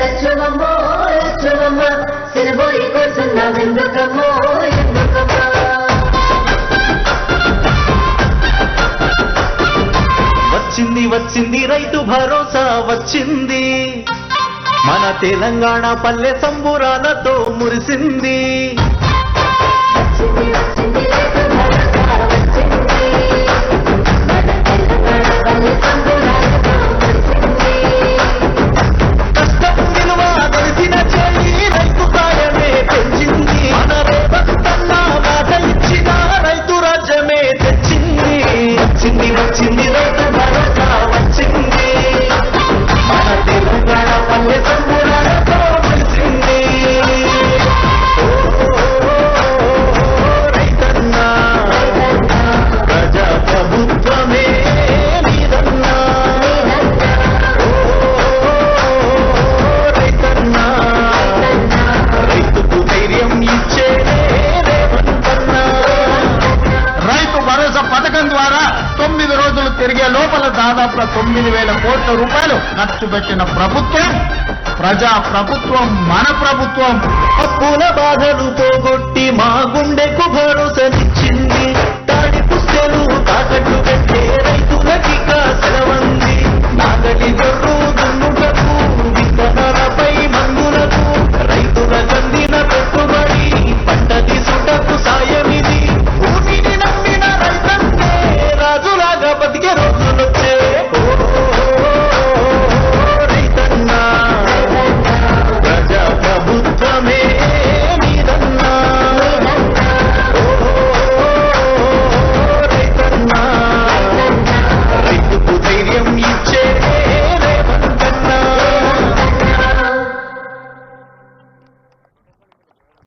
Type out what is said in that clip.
లక్ష్మమ్మో లక్ష్మమ్మ సిరబోయి కూర్చున్నావెందుకమ్మో ఎందుకమ్మా వచ్చింది వచ్చింది రైతు భరోసా వచ్చింది. మన తెలంగాణ పల్లె సంబురాలతో మురిసింది. తొమ్మిది రోజులు తిరిగే లోపల దాదాపు తొమ్మిది వేల కోట్ల రూపాయలు ఖర్చు పెట్టిన ప్రభుత్వం ప్రజా ప్రభుత్వం మన ప్రభుత్వం. అప్పుల బాధలు పోగొట్టి మా గుండెకు భరోసనిచ్చింది